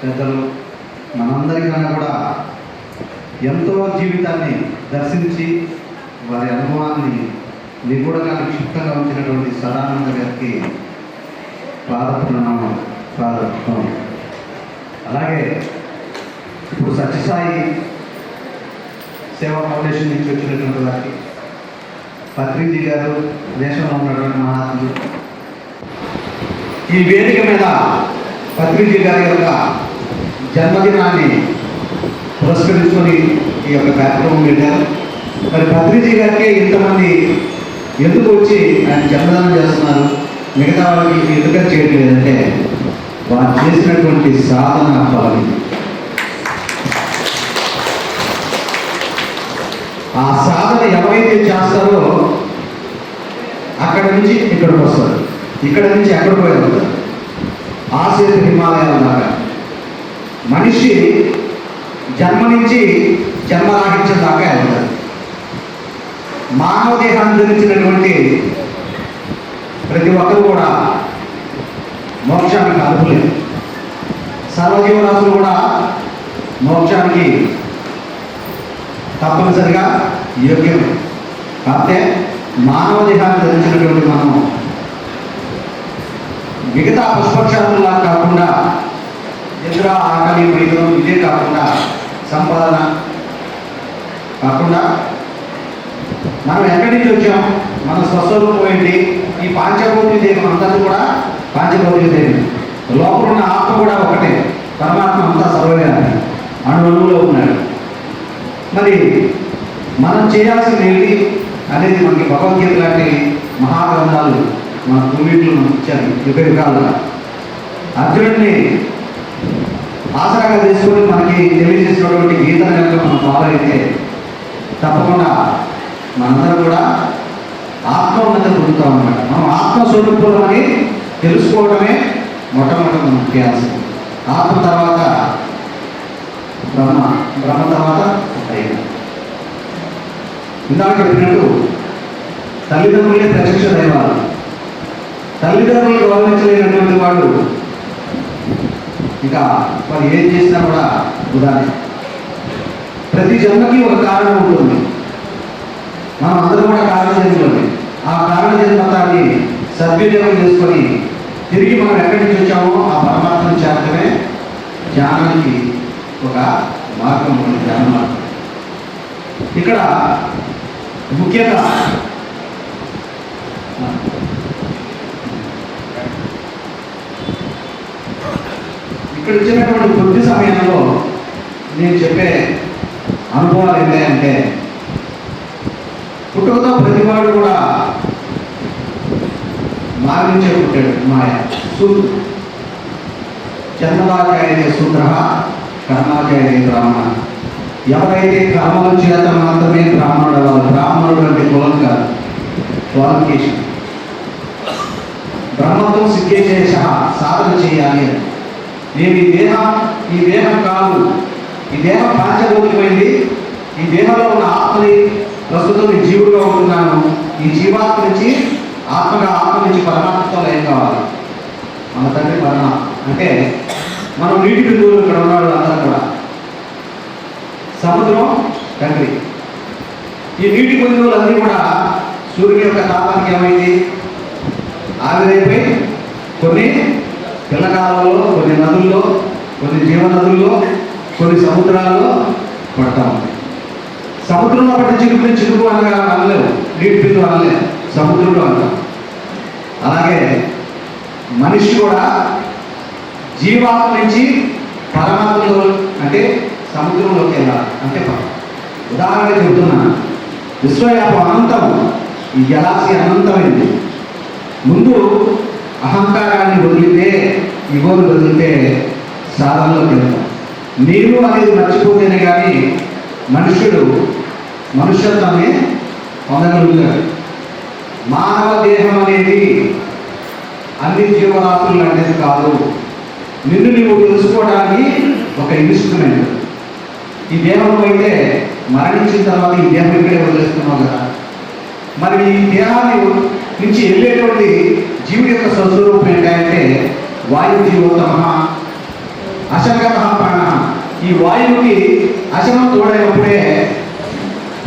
పెద్దలు మనందరికన్నా కూడా ఎంతో జీవితాన్ని దర్శించి వారి అనుభవాన్ని నిగూఢంగా నిక్షిప్తంగా ఉంచినటువంటి సదానంద గారికి పాదప్రణామం పాదం అలాగే ఇప్పుడు సత్యసాయి సేవా ఫౌండేషన్ నుంచి వచ్చినటువంటి వారికి పత్రిజీ గారు దేశంలో ఉన్నటువంటి మహాత్ములు ఈ వేదిక మీద పత్రిజీ గారి యొక్క జన్మదినాన్ని పురస్కరించుకొని ఈ యొక్క కార్యక్రమం పెట్టారు. మరి భద్రిజీ గారికి ఇంతమంది ఎందుకు వచ్చి ఆయన జన్మదానం చేస్తున్నారు? మిగతా వాళ్ళకి ఎందుకని చేయట్లేదంటే వారు చేసినటువంటి సాధన ఫలం ఆ సాధన ఎవరైతే చేస్తారో అక్కడ నుంచి ఇక్కడికి వస్తారు. ఇక్కడ నుంచి ఎక్కడికి పోయారు ఆసేతు హిమాలయాల దాకా. మనిషి జన్మ నుంచి జన్మ రాహించిన దాకా వెళ్తారు మానవ దేహాన్ని ధరించినటువంటి ప్రతి ఒక్కరు కూడా మోక్షానికి అర్హులే. సర్వజీవరాశులు కూడా మోక్షానికి తప్పనిసరిగా యోగ్యం కాకపోతే మానవ దేహాన్ని ధరించినటువంటి మనం మిగతా పుష్పక్షాలులా కాకుండా నిద్ర ఆకలి మైదనం ఇదే కాకుండా సంపాదన కాకుండా మనం ఎక్కడి నుంచి వచ్చాం? మన స్వస్వరూపం ఏంటి? ఈ పాంచభౌతిక దేహం అంతా కూడా పాంచభౌతిక దేహం. లోపల ఉన్న ఆత్మ కూడా ఒకటే. పరమాత్మ అంతా సర్వవ్యాధి అణువులో ఉన్నాడు. మరి మనం చేయాల్సింది ఏంటి? అనేది మనకి భగవద్గీత లాంటి మహాగ్రంథాలు మన పూర్వీకులు మనకు ఇచ్చారు. యుగ యుగాలుగా అర్జునుడిని ఆసరాగా తీసుకొని మనకి తెలియజేసినటువంటి గీతను కనుక మనం ఫాలో అయితే తప్పకుండా మనందరం కూడా ఆత్మోన్నతి పొందుతాం అన్నమాట. మనం ఆత్మస్వరూపులు అని తెలుసుకోవడమే మొట్టమొదటి మనం చేయాల్సింది ఆత్మ తర్వాత బ్రహ్మ బ్రహ్మ తర్వాత దైవం. ఇందాక చెప్పినట్టు తల్లిదండ్రులే ప్రత్యక్ష దైవాలు. తల్లిదండ్రులు గౌరవించలేనటువంటి వాడు ఇక వాళ్ళు ఏం చేసినా కూడా ఉదాహరణ ప్రతి జన్మకి ఒక కారణం ఉంటుంది. మనం అందరం కూడా కారణ జన్మలోనే ఆ కారణ జన్మతాన్ని సద్వినియోగం చేసుకొని తిరిగి మనం ఎక్కడి నుంచి వచ్చామో ఆ పరమాత్మను చేరటమే ధ్యానానికి ఒక మార్గం ఉంది ధ్యాన మార్గం ఇక్కడ ముఖ్యంగా ఇక్కడ ఇచ్చినటువంటి కొద్ది సమయంలో నేను చెప్పే అనుభవాలు ఏంటంటే పుట్టుకతో ప్రతివాడు కూడా మారించే పుట్టాడు మాయ సూత్ర చంద్రదాచార్య సూత్ర కర్మాచార్య బ్రాహ్మణ. ఎవరైతే కర్మల చేత మాత్రమే బ్రాహ్మణుడు వాళ్ళు బ్రాహ్మణుడు అంటే కులం కాదు క్వాలిఫికేషన్ బ్రహ్మత్వం సిద్ధేశేష సాధన చేయాలి అని. నేను ఈ దేహం ఈ దేహం కాదు. ఈ దేహం పాంచభౌతికమైంది ఈ దేహంలో ఉన్న ఆత్మని ప్రస్తుతం ఈ జీవుడుగా ఉంటున్నాను. ఈ జీవాత్మ నుంచి ఆత్మగా ఆత్మ నుంచి పరమాత్మతో ఏం కావాలి. మన తండ్రి పరమాత్మ అంటే మనం నీటి బిందువులు ఇక్కడ ఉన్నాడు అందరూ కూడా. సముద్రం తండ్రి. ఈ నీటి బిందువులన్నీ కూడా సూర్యుని యొక్క తాపానికి ఏమైంది? ఆవిరైపోయి కొన్ని పిల్లకాలంలో కొన్ని నదుల్లో కొన్ని జీవనదుల్లో కొన్ని సముద్రాల్లో పడతా. ఉంది సముద్రంలో పడ్డ చిరుకుని చిరుకు అనగా అనలేవు నీటి బిందు అనలేవు సముద్రంలో అంటాం. అలాగే మనిషి కూడా జీవాత్మ నుంచి పరమాత్మలో అంటే సముద్రంలోకి వెళ్ళాలి అంటే ఉదాహరణ చెబుతున్నా చెబుతున్నాను అనంతం ఈ జలాశి అనంతమైంది. ముందు అహంకారాన్ని వదిలి ఇగోను వదిలితే సాధనలోకి వెళ్తాం నేను అనేది మర్చిపోతేనే కానీ మనుషులు మనుష్యత్వాన్ని పొందగలుగుతాడు. మానవ దేహం అనేది అన్ని జీవరాశులు అనేది కాదు. నిన్ను నీవు తెలుసుకోవడానికి ఒక ఇన్స్ట్రుమెంట్. ఈ దేహంలో అయితే మరణించిన తర్వాత ఈ దేహం ఇక్కడే వదిలేస్తున్నావు కదా. మరి ఈ దేహాన్ని నుంచి వెళ్ళేటువంటి జీవుడి యొక్క స్వస్వరూపం ఏంటంటే వాయు జీవోత్తమ అశంకర ప్రాణ. ఈ వాయువుకి అశనం తోడైనప్పుడే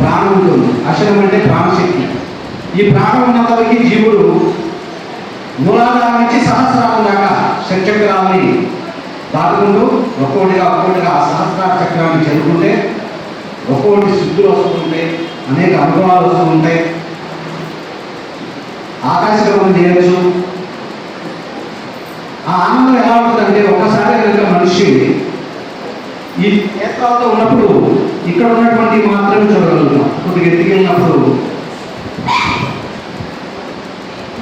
ప్రాణం ఉంటుంది. అశనం అంటే ప్రాణశక్తి. ఈ ప్రాణం ఉన్నంత వరకు జీవుడు మూలాధారం నుంచి సహస్రాల దాకా షట్చక్రాలని దాటుకుంటూ ఒక్కొక్కటిగా ఒక్కొక్కటిగా ఆ సహస్రాల చక్రాన్ని చదువుకుంటే ఒక్కొక్కటి శుద్ధులు వస్తుంటాయి అనేక అనుభవాలు వస్తుంటాయి ఉంటాయి. చేయొచ్చు ఆ ఎలా ఉంటుందంటే ఒకసారి కనుక మనిషి ఈ నేత్రాలతో ఉన్నప్పుడు ఇక్కడ ఉన్నటువంటి మాత్రమే చూడగలుగుతాం. కొద్దిగా ఎత్తుకెళ్ళినప్పుడు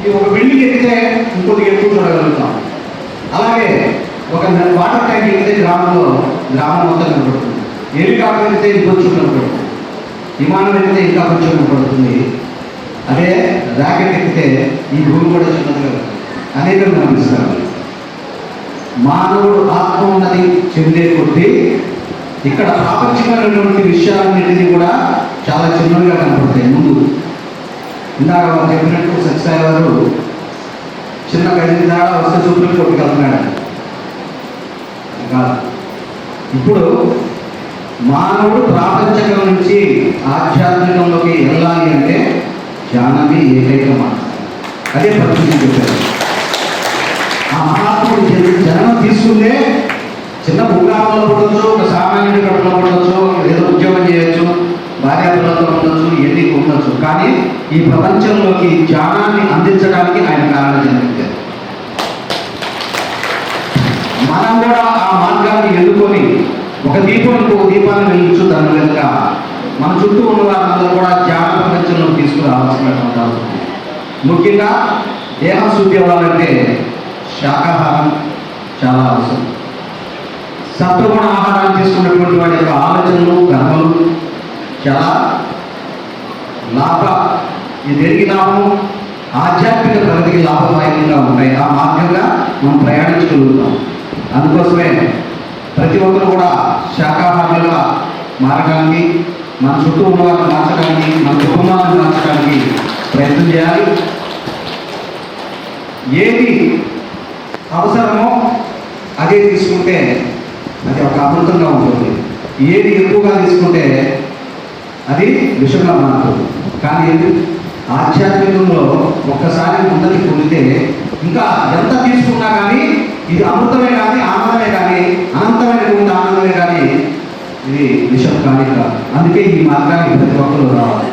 ఈ ఒక బిల్డింగ్ ఎక్కితే ఇంకొద్దిగా ఎక్కువ చూడగలుగుతాం. అలాగే ఒక వాటర్ ట్యాంక్ ఎక్కితే గ్రామంలో గ్రామం మొత్తం కనపడుతుంది హెలికాప్టర్ ఎక్కితే ఇంకొంచెం కనపడుతుంది విమానం ఎక్కితే ఇంకా కొంచెం కనపడుతుంది అదే ర్యాకెట్ ఎక్కితే ఈ భూమి కూడా చిన్నదిగా ఉంటుంది. అనేకం కనిపిస్తారు మానవుడు ఆత్మ ఉన్నది చెందే కొద్దీ ఇక్కడ ప్రాపంచికమైనటువంటి విషయాలన్నింటినీ కూడా చాలా చిన్నవిగా కనపడతాయి. ముందు ఇందాక వాళ్ళు చెప్పినట్టు సత్యసాయి గారు చిన్న గది దాడా వస్తే సుప్రీం కోర్టుకి వెళ్తున్నాడు. ఇప్పుడు మానవుడు ప్రాపంచకం నుంచి ఆధ్యాత్మికంలోకి వెళ్ళాలి అంటే ధ్యానమే ఏకైక మాట అదే పరిస్థితి చెప్పారు. ఆ జన్మ తీసుకుంటే చిన్న భూగ్రామంలో ఉండొచ్చు ఒక సామాన్యుడి కడుపులో ఉండొచ్చు ఏదో ఉద్యోగం చేయొచ్చు భార్య ఉండొచ్చు ఎన్ని ఉండొచ్చు. కానీ ఈ ప్రపంచంలోకి జ్ఞానాన్ని అందించడానికి ఆయన కారణం జన్మించారు. మనం కూడా ఆ మార్గాన్ని ఎన్నుకొని ఒక దీపం ఇంకొక దీపాన్ని వెలిగించు దాని వెనుక మన చుట్టూ ఉన్న వారందరూ కూడా జ్ఞాన ప్రపంచంలో తీసుకురావాల్సినటువంటి ముఖ్యంగా దేహ శుద్ధి అవ్వాలంటే శాకాహారం చాలా అవసరం. సత్వగుణ ఆహారాన్ని తీసుకున్నటువంటి వాడి యొక్క ఆలోచనలు కర్మలు చాలా లాభ ఇది దేనికి లాభము? ఆధ్యాత్మిక ప్రగతికి లాభదాయకంగా ఉంటాయి. ఆ మార్గంగా మనం ప్రయాణించగలుగుతాం. అందుకోసమే ప్రతి ఒక్కరు కూడా శాకాహారులుగా మారడానికి మన చుట్టూ ఉన్న వారిని మార్చడానికి మన కుటుంబాలను మార్చడానికి ప్రయత్నం చేయాలి. ఏది అవసరమో అదే తీసుకుంటే అది ఒక అమృతంగా ఉంటుంది. ఏది ఎక్కువగా తీసుకుంటే అది విషంగా మారుతుంది కానీ ఆధ్యాత్మికంలో ఒక్కసారి ముందరికి పొందితే ఇంకా ఎంత తీసుకున్నా కానీ ఇది అమృతమే కానీ ఆనందమే కానీ అనంతమైనటువంటి ఆనందమే కానీ ఇది విషం కానీ కాదు. అందుకే ఈ మార్గానికి ప్రతి ఒక్కరు రావాలి.